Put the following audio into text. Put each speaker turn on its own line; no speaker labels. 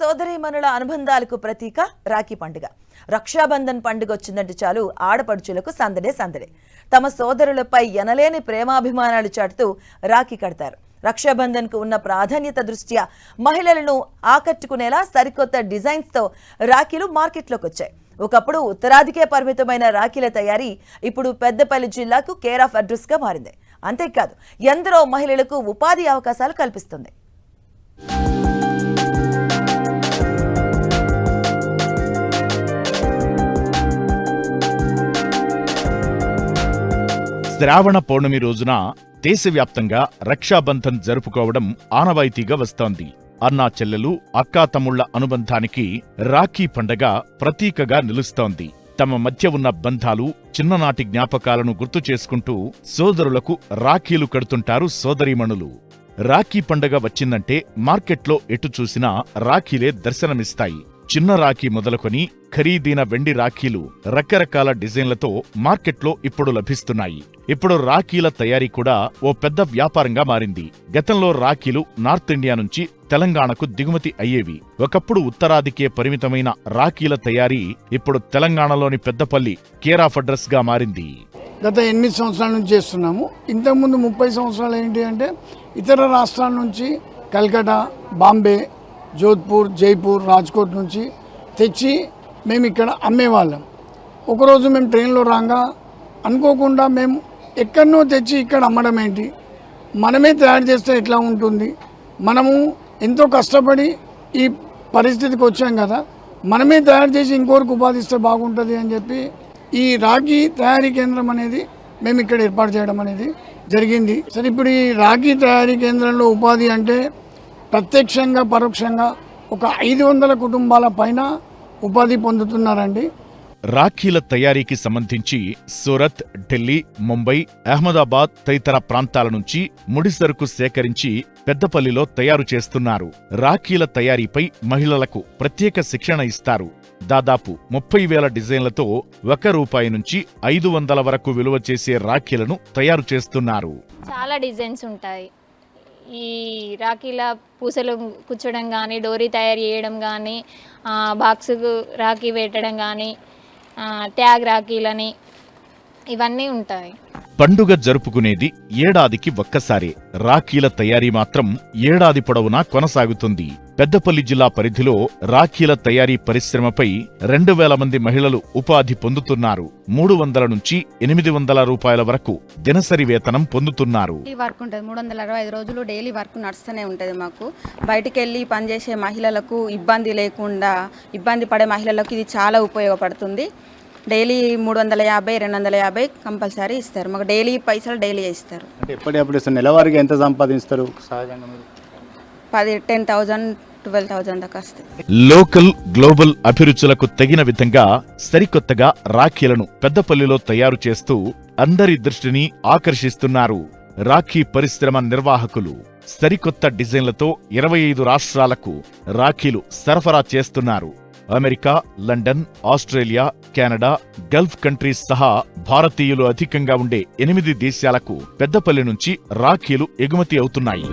సోదరీమణుల అనుబంధాలకు ప్రతీక రాఖీ పండుగ. రక్షాబంధన్ పండుగ వచ్చిందంటే చాలు ఆడపడుచులకు సందడే సందడే. తమ సోదరులపై ఎనలేని ప్రేమాభిమానాలు చాటుతూ రాఖీ కడతారు. రక్షాబంధన్కు ఉన్న ప్రాధాన్యత దృష్ట్యా మహిళలను ఆకట్టుకునేలా సరికొత్త డిజైన్స్తో రాఖీలు మార్కెట్లోకి వచ్చాయి ఒకప్పుడు ఉత్తరాదికే పరిమితమైన రాఖీల తయారీ ఇప్పుడు పెద్దపల్లి జిల్లాకు కేర్ ఆఫ్ అడ్రస్గా మారింది. అంతేకాదు ఎందరో మహిళలకు ఉపాధి అవకాశాలు కల్పిస్తుంది.
శ్రావణ పౌర్ణమి రోజున దేశవ్యాప్తంగా రక్షాబంధన్ జరుపుకోవడం ఆనవాయితీగా వస్తోంది. అన్నా చెల్లెలు అక్కా తమ్ముళ్ళ అనుబంధానికి రాఖీ పండగ ప్రతీకగా నిలుస్తోంది. తమ మధ్య ఉన్న బంధాలు చిన్ననాటి జ్ఞాపకాలను గుర్తు చేసుకుంటూ సోదరులకు రాఖీలు కడుతుంటారు సోదరీమణులు. రాఖీ పండగ వచ్చిందంటే మార్కెట్లో ఎటు చూసినా రాఖీలే దర్శనమిస్తాయి. చిన్న రాఖీ మొదలుకొని ఖరీదైన వెండి రాఖీలు రకరకాల డిజైన్లతో మార్కెట్లో ఇప్పుడు లభిస్తున్నాయి. ఇప్పుడు రాఖీల తయారీ కూడా ఓ పెద్ద వ్యాపారంగా మారింది. గతంలో రాఖీలు నార్త్ ఇండియా నుంచి తెలంగాణకు దిగుమతి అయ్యేవి. ఒకప్పుడు ఉత్తరాదికే పరిమితమైన రాఖీల తయారీ ఇప్పుడు తెలంగాణలోని పెద్దపల్లి కేరాఫ్ అడ్రస్గా మారింది.
గత ఎనిమిది సంవత్సరాల నుంచి చేస్తున్నాము? ఇంతకుముందు ముప్పై సంవత్సరాలు ఏంటి అంటే ఇతర రాష్ట్రాల నుంచి కల్కటా బాంబే జోధ్పూర్ జైపూర్ రాజ్కోట్ నుంచి తెచ్చి మేము ఇక్కడ అమ్మేవాళ్ళం. ఒకరోజు మేము ట్రైన్లో రాగా అనుకోకుండా మేము ఎక్కడనో తెచ్చి ఇక్కడ అమ్మడం ఏంటి? మనమే తయారు చేస్తే ఎట్లా ఉంటుంది? మనము ఎంతో కష్టపడి ఈ పరిస్థితికి వచ్చాం కదా మనమే తయారు చేసి ఇంకోరికి ఉపాధిస్తే బాగుంటుంది అని చెప్పి ఈ రాఖీ తయారీ కేంద్రం అనేది మేము ఇక్కడ ఏర్పాటు చేయడం అనేది జరిగింది. సరే ఇప్పుడు ఈ రాఖీ తయారీ కేంద్రంలో ఉపాధి అంటే ప్రత్యక్షంగా పరోక్షంగా ఒక ఐదు వందల కుటుంబాల పైన ఉపాధి పొందుతున్నారండి.
రాఖీల తయారీకి సంబంధించి సూరత్ ఢిల్లీ ముంబై అహ్మదాబాద్ తదితర ప్రాంతాల నుంచి ముడిసరుకు సేకరించి పెద్దపల్లిలో తయారు చేస్తున్నారు. రాఖీల తయారీపై మహిళలకు ప్రత్యేక శిక్షణ ఇస్తారు. దాదాపు ముప్పై వేల డిజైన్లతో ఒక రూపాయి నుంచి ఐదు వందల వరకు విలువ చేసే రాఖీలను తయారు చేస్తున్నారు.
చాలా డిజైన్స్ ఉంటాయి. ఈ రాఖీల పూసలు కూర్చడం కానీ డోరీ తయారు చేయడం కానీ బాక్సుకు రాఖీ పెట్టడం కానీ ట్యాగ్ రాఖీలని ఇవన్నీ ఉంటాయి.
పండుగ జరుపుకునేది ఏడాదికి ఒక్కసారే. రాఖీల తయారీ మాత్రం ఏడాది పొడవునా కొనసాగుతుంది. పెద్దపల్లి జిల్లా పరిధిలో రాఖీల తయారీ పరిశ్రమపై రెండు వేల మంది మహిళలు ఉపాధి పొందుతున్నారు. మూడు వందల నుంచి ఎనిమిది వందల రూపాయల వరకు దినసరి వేతనం పొందుతున్నారు.
వర్క్ ఉంటుంది. మూడు వందల అరవై ఐదు రోజులు డైలీ వర్క్ నడుస్తూనే ఉంటుంది మాకు. బయటికి వెళ్ళి పనిచేసే మహిళలకు ఇబ్బంది లేకుండా ఇబ్బంది పడే మహిళలకు ఇది చాలా ఉపయోగపడుతుంది. డైలీ మూడు వందల యాభై రెండు వందల యాభై కంపల్సరీ ఇస్తారు. మాకు డైలీ పైసలు డైలీ ఇస్తారు.
అంటే ఎప్పటికప్పుడు ఇస్తారు? నెలవారీగా ఎంత సంపాదిస్తారు? సహజంగా మీరు.
పది టెన్ థౌజండ్ ట్వెల్వ్ థౌజండ్ దాకా వస్తాయి.
లోకల్ గ్లోబల్ అభిరుచులకు తగిన విధంగా సరికొత్తగా రాఖీలను పెద్దపల్లిలో తయారు చేస్తూ అందరి దృష్టిని ఆకర్షిస్తున్నారు రాఖీ పరిశ్రమ నిర్వాహకులు. సరికొత్త డిజైన్లతో ఇరవై ఐదు రాష్ట్రాలకు రాఖీలు సరఫరా చేస్తున్నారు. America London Australia Canada Gulf countries సహా భారతీయులు అధికంగా ఉండే ఎనిమిది దేశాలకు పెద్దపల్లి నుంచి రాఖీలు ఎగుమతి అవుతున్నాయి.